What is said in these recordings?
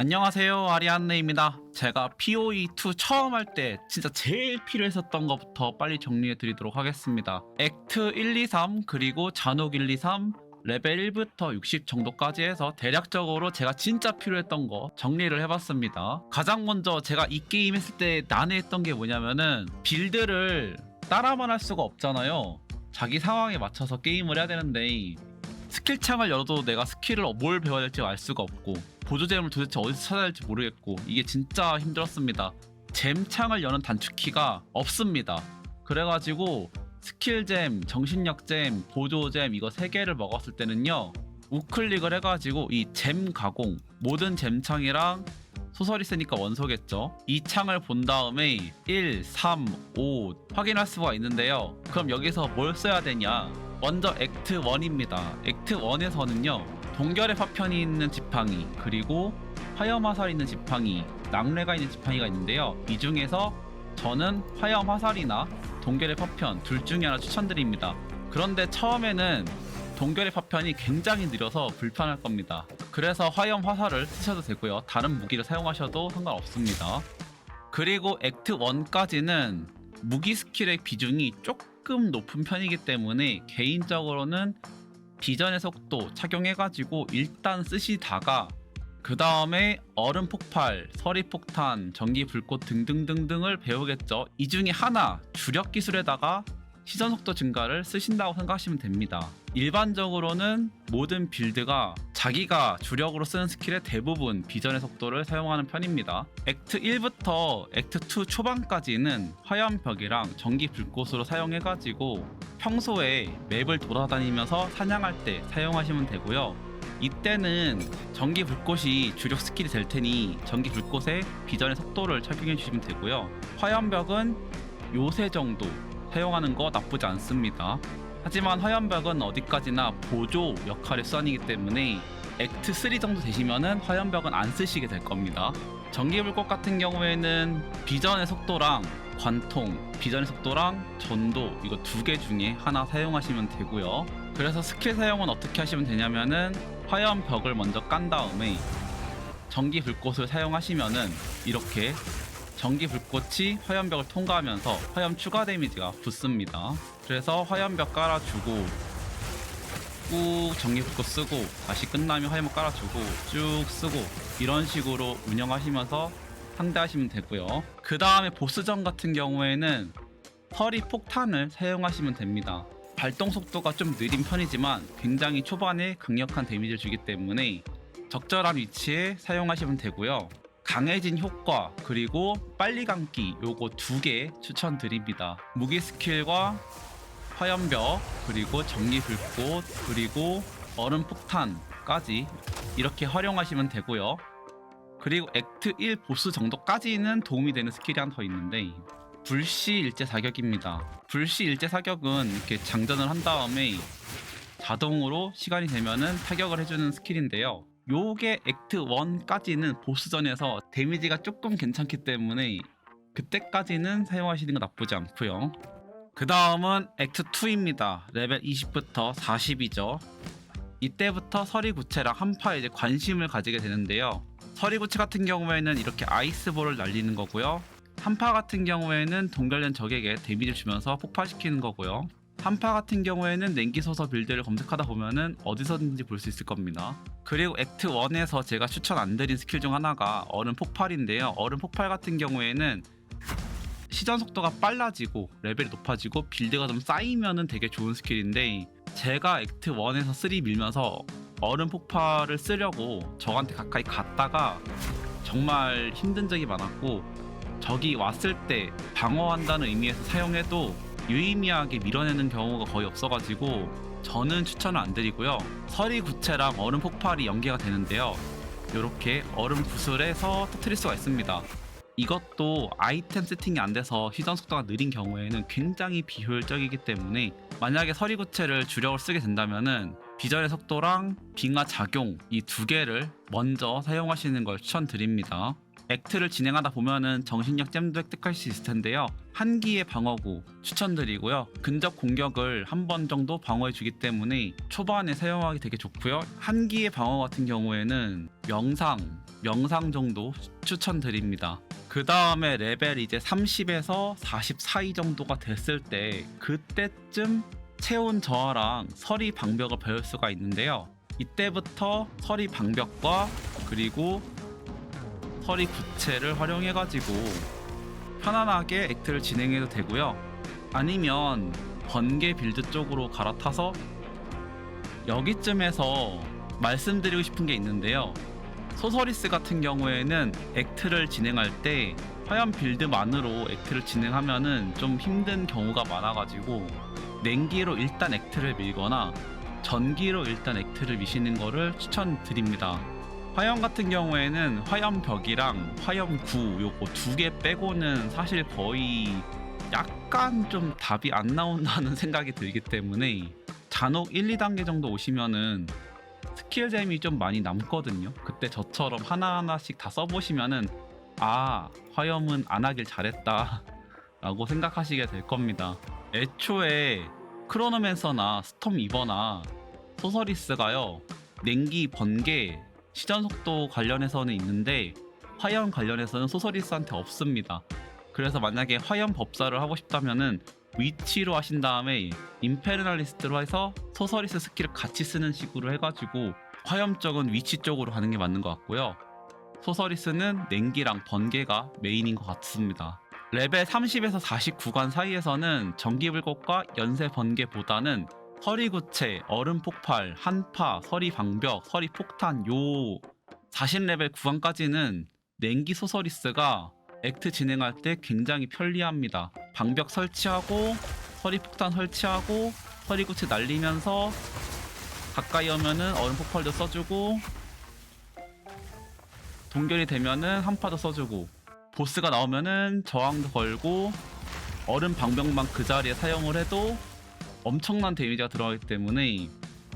안녕하세요 아리안네입니다. 제가 POE2 처음 할 때 진짜 제일 필요했었던 것부터 빨리 정리해 드리도록 하겠습니다. 액트 1, 2, 3 그리고 잔혹 1, 2, 3 레벨 1부터 60 정도까지 해서 대략적으로 제가 진짜 필요했던 거 정리를 해봤습니다. 가장 먼저 제가 이 게임 했을 때 난해했던 게 뭐냐면은 빌드를 따라만 할 수가 없잖아요. 자기 상황에 맞춰서 게임을 해야 되는데 스킬창을 열어도 내가 스킬을 뭘 배워야 될지 알 수가 없고 보조잼을 도대체 어디서 찾아야 할지 모르겠고 이게 진짜 힘들었습니다. 잼창을 여는 단축키가 없습니다. 그래가지고 스킬잼, 정신력잼, 보조잼 이거 세 개를 먹었을 때는요 우클릭을 해가지고 이 잼 가공 모든 잼창이랑 소설이 쓰니까 원소겠죠. 이 창을 본 다음에 1, 3, 5 확인할 수가 있는데요. 그럼 여기서 뭘 써야 되냐? 먼저 액트 1입니다. 액트 1에서는요. 동결의 파편이 있는 지팡이 그리고 화염 화살이 있는 지팡이, 낙뢰가 있는 지팡이가 있는데요. 이 중에서 저는 화염 화살이나 동결의 파편 둘 중에 하나 추천드립니다. 그런데 처음에는 동결의 파편이 굉장히 느려서 불편할 겁니다. 그래서 화염 화살을 쓰셔도 되고요. 다른 무기를 사용하셔도 상관없습니다. 그리고 액트 1까지는 무기 스킬의 비중이 조금 높은 편이기 때문에 개인적으로는 비전의 속도 착용해가지고 일단 쓰시다가 그 다음에 얼음 폭발, 서리 폭탄, 전기 불꽃 등등등등을 배우겠죠. 이 중에 하나 주력 기술에다가 시전 속도 증가를 쓰신다고 생각하시면 됩니다. 일반적으로는 모든 빌드가 자기가 주력으로 쓰는 스킬의 대부분 비전의 속도를 사용하는 편입니다. 액트 1부터 액트 2 초반까지는 화염벽이랑 전기 불꽃으로 사용해가지고 평소에 맵을 돌아다니면서 사냥할 때 사용하시면 되고요. 이때는 전기 불꽃이 주력 스킬이 될 테니 전기 불꽃에 비전의 속도를 착용해 주시면 되고요. 화염벽은 요새 정도 사용하는 거 나쁘지 않습니다. 하지만 화염벽은 어디까지나 보조 역할의 수단이기 때문에 액트 3 정도 되시면은 화염벽은 안 쓰시게 될 겁니다. 전기불꽃 같은 경우에는 비전의 속도랑 관통, 비전의 속도랑 전도 이거 두 개 중에 하나 사용하시면 되고요. 그래서 스킬 사용은 어떻게 하시면 되냐면은 화염벽을 먼저 깐 다음에 전기 불꽃을 사용하시면은 이렇게 전기 불꽃이 화염벽을 통과하면서 화염 추가 데미지가 붙습니다. 그래서 화염벽 깔아주고 꾹 전기 불꽃 쓰고 다시 끝나면 화염벽 깔아주고 쭉 쓰고 이런 식으로 운영하시면서 상대하시면 되고요. 그 다음에 보스전 같은 경우에는 서리 폭탄을 사용하시면 됩니다. 발동 속도가 좀 느린 편이지만 굉장히 초반에 강력한 데미지를 주기 때문에 적절한 위치에 사용하시면 되고요. 강해진 효과 그리고 빨리 감기 요거 두 개 추천드립니다. 무기 스킬과 화염벽 그리고 전기 불꽃 그리고 얼음 폭탄까지 이렇게 활용하시면 되고요. 그리고 액트 1 보스 정도까지는 도움이 되는 스킬이 하나 더 있는데 불시 일제 사격입니다. 불시 일제 사격은 이렇게 장전을 한 다음에 자동으로 시간이 되면은 타격을 해주는 스킬인데요. 요게 액트 1까지는 보스전에서 데미지가 조금 괜찮기 때문에 그때까지는 사용하시는 거 나쁘지 않고요. 그 다음은 액트 2입니다. 레벨 20부터 40이죠. 이때부터 서리구체랑 한파에 이제 관심을 가지게 되는데요. 서리구체 같은 경우에는 이렇게 아이스볼을 날리는 거고요. 한파 같은 경우에는 동결된 적에게 데미지를 주면서 폭발시키는 거고요. 한파 같은 경우에는 냉기 소서 빌드를 검색하다 보면은 어디서든지 볼 수 있을 겁니다. 그리고 액트 1에서 제가 추천 안 드린 스킬 중 하나가 얼음 폭발인데요. 얼음 폭발 같은 경우에는 시전 속도가 빨라지고 레벨이 높아지고 빌드가 좀 쌓이면은 되게 좋은 스킬인데 제가 액트 1에서 3 밀면서 얼음 폭발을 쓰려고 적한테 가까이 갔다가 정말 힘든 적이 많았고 적이 왔을 때 방어한다는 의미에서 사용해도 유의미하게 밀어내는 경우가 거의 없어가지고 저는 추천을 안 드리고요. 서리 구체랑 얼음 폭발이 연계가 되는데요. 이렇게 얼음 구슬에서 터트릴 수가 있습니다. 이것도 아이템 세팅이 안 돼서 시전 속도가 느린 경우에는 굉장히 비효율적이기 때문에 만약에 서리 구체를 주력을 쓰게 된다면은 비전의 속도랑 빙하 작용 이 두 개를 먼저 사용하시는 걸 추천드립니다. 액트를 진행하다 보면은 정신력 잼도 획득할 수 있을 텐데요. 한기의 방어구 추천드리고요. 근접 공격을 한 번 정도 방어해 주기 때문에 초반에 사용하기 되게 좋고요. 한기의 방어 같은 경우에는 명상 명상 정도 추천드립니다. 그 다음에 레벨 이제 30에서 44위 정도가 됐을 때 그때쯤 체온 저하랑 서리 방벽을 배울 수가 있는데요. 이때부터 서리 방벽과 그리고 서리 구체를 활용해가지고 편안하게 액트를 진행해도 되고요. 아니면 번개 빌드 쪽으로 갈아타서 여기쯤에서 말씀드리고 싶은 게 있는데요. 소서리스 같은 경우에는 액트를 진행할 때 화염 빌드만으로 액트를 진행하면은 좀 힘든 경우가 많아가지고 냉기로 일단 액트를 밀거나 전기로 일단 액트를 미시는 거를 추천드립니다. 화염 같은 경우에는 화염 벽이랑 화염 구 요거 두 개 빼고는 사실 거의 약간 좀 답이 안 나온다는 생각이 들기 때문에 잔혹 1, 2단계 정도 오시면은 스킬잼이 좀 많이 남거든요. 그때 저처럼 하나하나씩 다 써보시면은 아 화염은 안 하길 잘했다 라고 생각하시게 될 겁니다. 애초에 크로노맨서나 스톰 이버나 소서리스가요 냉기 번개 시전 속도 관련해서는 있는데 화염 관련해서는 소서리스한테 없습니다. 그래서 만약에 화염 법사를 하고 싶다면은 위치로 하신 다음에 임페르날리스트로 해서 소서리스 스킬을 같이 쓰는 식으로 해가지고 화염 쪽은 위치 쪽으로 가는 게 맞는 것 같고요. 소서리스는 냉기랑 번개가 메인인 것 같습니다. 레벨 30에서 49관 사이에서는 전기불꽃과 연쇄 번개보다는 서리구체, 얼음 폭발, 한파, 서리 방벽, 서리 폭탄 요 40레벨 구간까지는 냉기 소서리스가 액트 진행할 때 굉장히 편리합니다. 방벽 설치하고 서리 폭탄 설치하고 서리구체 날리면서 가까이 오면은 얼음 폭발도 써주고 동결이 되면은 한파도 써주고 보스가 나오면은 저항도 걸고 얼음 방벽만 그 자리에 사용을 해도 엄청난 데미지가 들어가기 때문에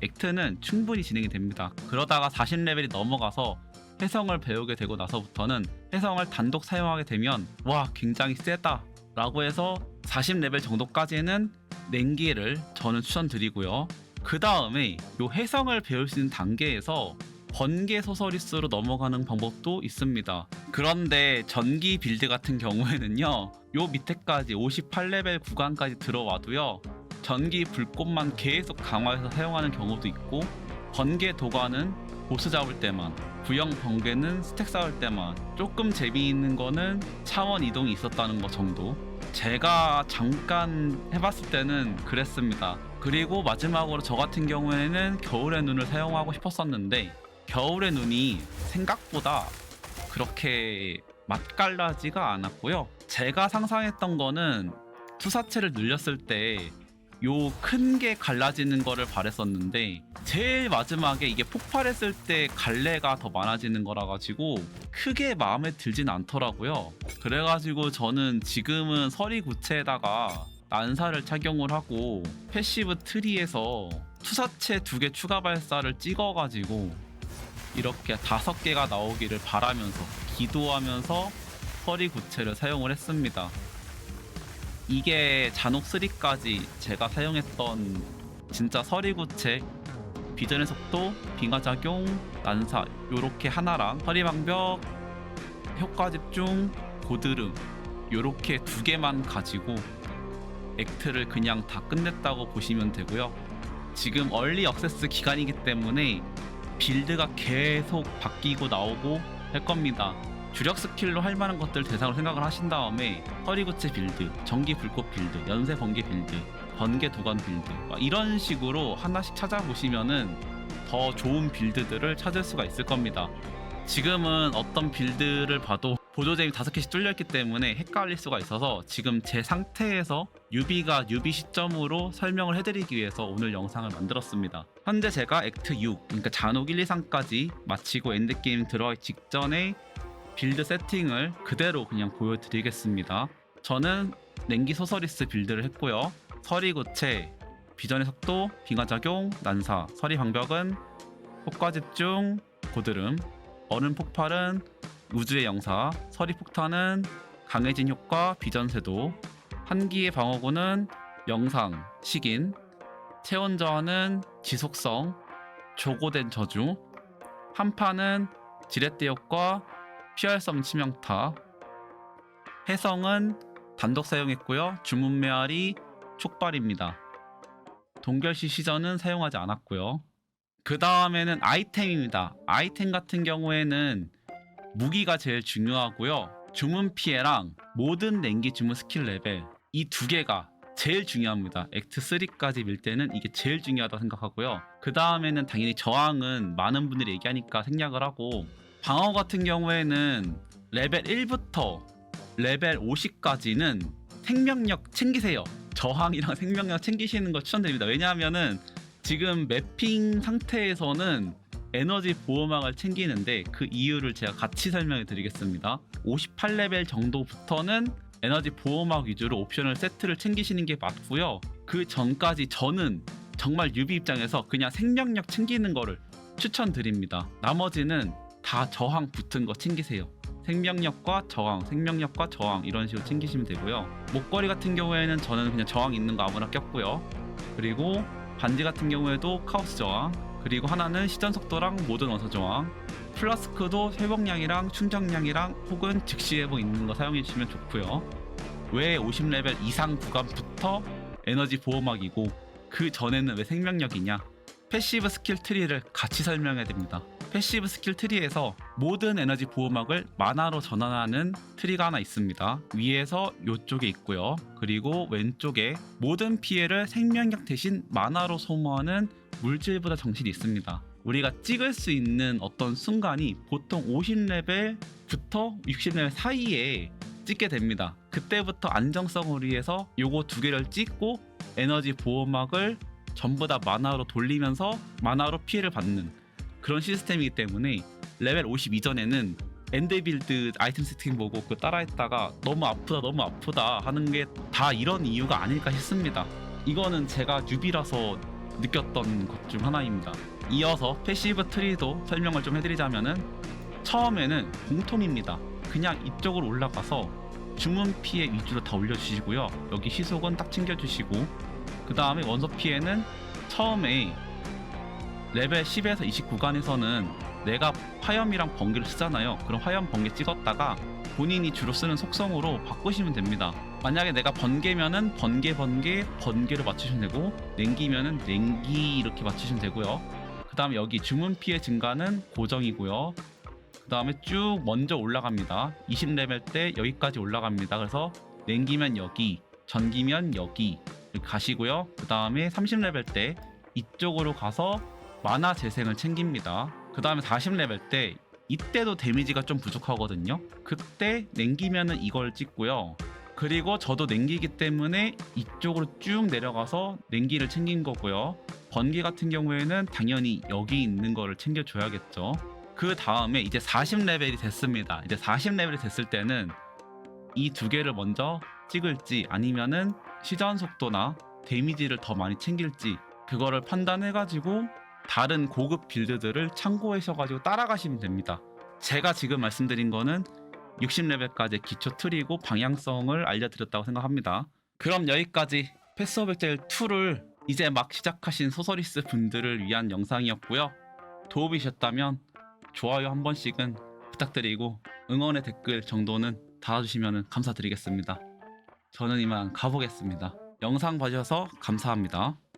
액트는 충분히 진행이 됩니다. 그러다가 40레벨이 넘어가서 해성을 배우게 되고 나서부터는 해성을 단독 사용하게 되면 와 굉장히 세다 라고 해서 40레벨 정도까지는 냉기를 저는 추천드리고요. 그 다음에 요 해성을 배울 수 있는 단계에서 번개 소서리스로 넘어가는 방법도 있습니다. 그런데 전기 빌드 같은 경우에는요, 요 밑에까지 58레벨 구간까지 들어와도요, 전기 불꽃만 계속 강화해서 사용하는 경우도 있고, 번개 도관은 보스 잡을 때만, 구형 번개는 스택 쌓을 때만, 조금 재미있는 거는 차원 이동이 있었다는 거 정도. 제가 잠깐 해봤을 때는 그랬습니다. 그리고 마지막으로 저 같은 경우에는 겨울의 눈을 사용하고 싶었었는데 겨울의 눈이 생각보다 그렇게 맛깔나지가 않았고요. 제가 상상했던 거는 투사체를 늘렸을 때 요 큰 게 갈라지는 거를 바랬었는데 제일 마지막에 이게 폭발했을 때 갈래가 더 많아지는 거라 가지고 크게 마음에 들진 않더라고요. 그래가지고 저는 지금은 서리 구체에다가 난사를 착용을 하고 패시브 트리에서 투사체 두 개 추가 발사를 찍어가지고 이렇게 다섯 개가 나오기를 바라면서 기도하면서 서리 구체를 사용을 했습니다. 이게 잔혹 3까지 제가 사용했던 진짜 서리 구체 비전의 속도, 빙하 작용, 난사 요렇게 하나랑 서리 방벽, 효과 집중, 고드름 요렇게 두 개만 가지고 액트를 그냥 다 끝냈다고 보시면 되고요. 지금 얼리 억세스 기간이기 때문에 빌드가 계속 바뀌고 나오고 할 겁니다. 주력 스킬로 할 만한 것들 대상으로 생각을 하신 다음에 허리구체 빌드, 전기 불꽃 빌드, 연쇄 번개 빌드, 번개 도관 빌드 막 이런 식으로 하나씩 찾아보시면은 더 좋은 빌드들을 찾을 수가 있을 겁니다. 지금은 어떤 빌드를 봐도 보조잼이 다섯 개씩 뚫려있기 때문에 헷갈릴 수가 있어서 지금 제 상태에서 유비가 유비 시점으로 설명을 해드리기 위해서 오늘 영상을 만들었습니다. 현재 제가 액트 6, 그러니까 잔혹 1, 2, 3까지 마치고 엔드게임 들어가기 직전에 빌드 세팅을 그대로 그냥 보여드리겠습니다. 저는 냉기 소서리스 빌드를 했고요. 서리 구체, 비전의 속도, 빙하작용, 난사, 서리 방벽은 효과 집중, 고드름, 얼음 폭발은 우주의 영사, 서리 폭탄은 강해진 효과, 비전 쇄도, 한기의 방어구는 영상, 식인, 체온 저하는 지속성, 조고된 저주, 한파는 지렛대 효과, 피할성 치명타. 해성은 단독 사용했고요. 주문 메아리, 촉발입니다. 동결시 시전은 사용하지 않았고요. 그 다음에는 아이템입니다. 아이템 같은 경우에는 무기가 제일 중요하고요. 주문 피해랑 모든 냉기 주문 스킬 레벨 이 두 개가 제일 중요합니다. 액트 3까지 밀 때는 이게 제일 중요하다고 생각하고요. 그 다음에는 당연히 저항은 많은 분들이 얘기하니까 생략을 하고 방어 같은 경우에는 레벨 1부터 레벨 50까지는 생명력 챙기세요. 저항이랑 생명력 챙기시는 거 추천드립니다. 왜냐하면은 지금 매핑 상태에서는 에너지 보호막을 챙기는데 그 이유를 제가 같이 설명해 드리겠습니다. 58레벨 정도부터는 에너지 보호막 위주로 옵션을 세트를 챙기시는 게 맞고요. 그 전까지 저는 정말 유비 입장에서 그냥 생명력 챙기는 거를 추천드립니다. 나머지는 다 저항 붙은 거 챙기세요. 생명력과 저항, 생명력과 저항 이런 식으로 챙기시면 되고요. 목걸이 같은 경우에는 저는 그냥 저항 있는 거 아무나 꼈고요. 그리고 반지 같은 경우에도 카오스 저항, 그리고 하나는 시전 속도랑 모든 원소 저항, 플라스크도 회복량이랑 충전량이랑 혹은 즉시 회복 있는 거 사용해 주시면 좋고요. 왜 50레벨 이상 구간부터 에너지 보호막이고 그 전에는 왜 생명력이냐? 패시브 스킬 트리를 같이 설명해야 됩니다. 패시브 스킬 트리에서 모든 에너지 보호막을 만화로 전환하는 트리가 하나 있습니다. 위에서 이쪽에 있고요. 그리고 왼쪽에 모든 피해를 생명력 대신 만화로 소모하는 물질보다 정신이 있습니다. 우리가 찍을 수 있는 어떤 순간이 보통 50레벨부터 60레벨 사이에 찍게 됩니다. 그때부터 안정성을 위해서 요거 두 개를 찍고 에너지 보호막을 전부 다 만화로 돌리면서 만화로 피해를 받는 그런 시스템이기 때문에 레벨 50 이전에는 엔드 빌드 아이템 세팅 보고 그 따라했다가 너무 아프다 너무 아프다 하는 게 다 이런 이유가 아닐까 싶습니다. 이거는 제가 뉴비라서 느꼈던 것 중 하나입니다. 이어서 패시브 트리도 설명을 좀 해드리자면은 처음에는 공통입니다. 그냥 이쪽으로 올라가서 주문 피해 위주로 다 올려주시고요. 여기 시속은 딱 챙겨주시고 그 다음에 원소 피해는 처음에 레벨 10에서 20 구간에서는 내가 화염이랑 번개를 쓰잖아요. 그럼 화염 번개 찍었다가 본인이 주로 쓰는 속성으로 바꾸시면 됩니다. 만약에 내가 번개면은 번개 번개 번개를 맞추시면 되고 냉기면은 냉기 이렇게 맞추시면 되고요. 그 다음에 여기 주문 피해 증가는 고정이고요. 그 다음에 쭉 먼저 올라갑니다. 20레벨 때 여기까지 올라갑니다. 그래서 냉기면 여기, 전기면 여기 가시고요. 그 다음에 30레벨 때 이쪽으로 가서 만화 재생을 챙깁니다. 그 다음에 40레벨 때 이때도 데미지가 좀 부족하거든요. 그때 냉기면은 이걸 찍고요. 그리고 저도 냉기기 때문에 이쪽으로 쭉 내려가서 냉기를 챙긴 거고요. 번개 같은 경우에는 당연히 여기 있는 거를 챙겨줘야겠죠. 그 다음에 이제 40레벨이 됐습니다. 이제 40레벨이 됐을 때는 이 두 개를 먼저 찍을지 아니면은 시전 속도나 데미지를 더 많이 챙길지 그거를 판단해가지고 다른 고급 빌드들을 참고하셔가지고 따라가시면 됩니다. 제가 지금 말씀드린 거는 60레벨까지 기초 틀이고 방향성을 알려드렸다고 생각합니다. 그럼 여기까지 패스 오브 젤 2를 이제 막 시작하신 소설리스 분들을 위한 영상이었고요. 도움이셨다면 좋아요 한 번씩은 부탁드리고 응원의 댓글 정도는 달아주시면 감사드리겠습니다. 저는 이만 가보겠습니다. 영상 봐주셔서 감사합니다.